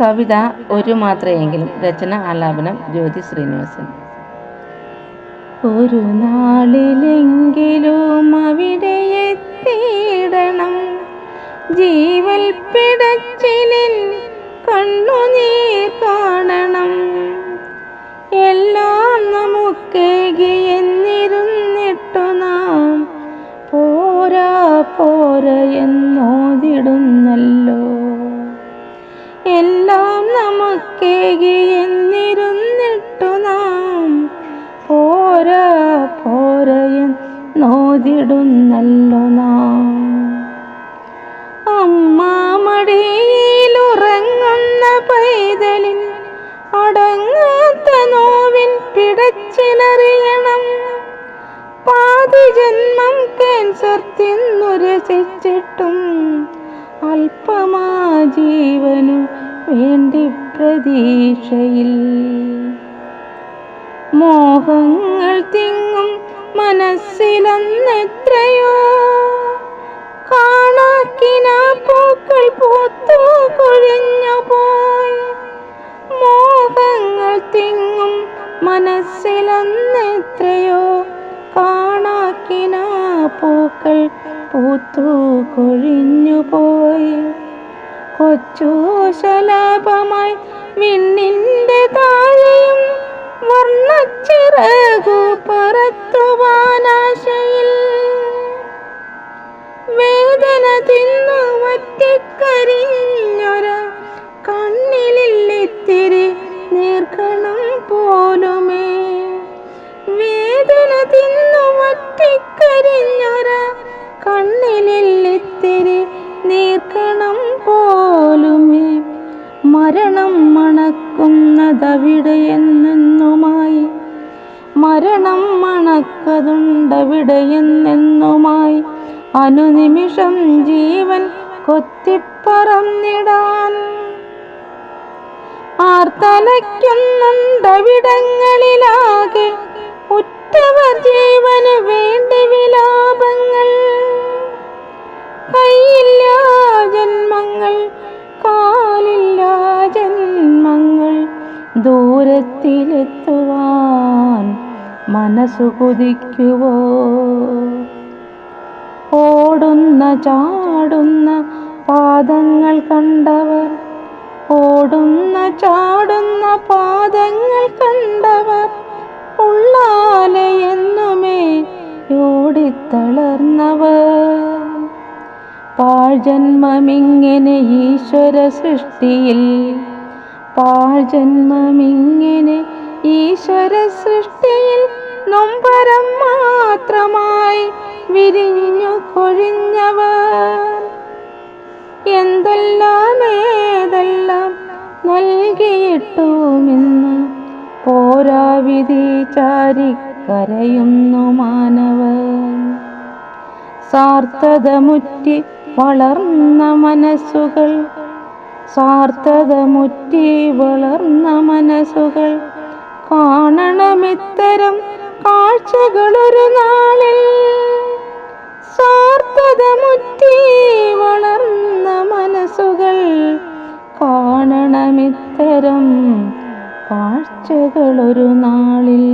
കവിത ഒരു മാത്രയെങ്കിലും. രചന ആലാപനം ജ്യോതി ശ്രീനിവാസൻ. ഒരു നാളിലെങ്കിലും നമുക്കേകി എന്നിരുന്നിട്ടു നാം പോരാ പോരയൻ നോതിടുന്നല്ലോ നാം. അമ്മ മടിയിലുറങ്ങുന്ന പൈതലിൻ അടങ്ങാത്ത നോവിൻ പിടച്ചിലറിയണം. പാതി ജന്മം ക്യാൻസർ തിന്നു രസിച്ചിട്ടും അല്പമാ ജീവനു വേണ്ടി പ്രതീക്ഷയിൽ. മോഹങ്ങൾ തിങ്ങും മനസ്സിലെന്നെത്രയോ? കാണാക്കിന പൂക്കൾ പൂത്തു കൊഴിഞ്ഞു പോയി മോഹങ്ങൾ തിങ്ങും മനസ്സിലെന്നെത്രയോ? കാണാക്കിന പൂക്കൾ പൂത്തു കൊഴിഞ്ഞു പോയി കൊച്ചു ശലാപമായി വിണ്ണിന്റെ താഴെയും വർണച്ചിറകു പറത്തുവാനാശയിൽ. വേദന മണക്കുന്നതവിടെയെന്നെന്നുമായി മരണം മണക്കതുണ്ടവിടെയെന്നെന്നുമായി അനുനിമിഷം ജീവൻ കൊത്തിപ്പറന്നിടാൻ. ആർത്തലയ്ക്കുന്നുണ്ടവിടങ്ങളിലാകെ ഉറ്റവർ ജീവന് വേണ്ടി വിലാപങ്ങൾ. കയ്യില്ലാ ജന്മങ്ങൾ ദൂരത്തിലെത്തുവാൻ മനസ്സു കുതിക്കുവോ? ഓടുന്ന ചാടുന്ന പാദങ്ങൾ കണ്ടവർ ഓടുന്ന ചാടുന്ന പാദങ്ങൾ കണ്ടവർ ഉള്ളാലെ എന്നുമേ ഓടിത്തളർന്നവർ. പാഴ്ജന്മമിങ്ങനെ ഈശ്വര സൃഷ്ടിയിൽ പാഴ്ജന്മമിങ്ങനെ ഈശ്വര സൃഷ്ടിയിൽ നൊമ്പരം മാത്രമായി വിരിഞ്ഞു കൊഴിഞ്ഞവർ. എന്തെല്ലാം ഏതെല്ലാം നൽകിയിട്ടുമിന്ന് പോരാവിധി ചാരിക്കരയുന്നു മാനവൻ. സാർത്ഥതമുറ്റി വളർന്ന മനസ്സുകൾ സാർത്ഥതമുറ്റി വളർന്ന മനസ്സുകൾ കാണണമിത്തരം കാഴ്ചകളൊരു നാളിൽ. സാർത്ഥതമുറ്റി വളർന്ന മനസ്സുകൾ കാണണമിത്തരം കാഴ്ചകളൊരു നാളിൽ.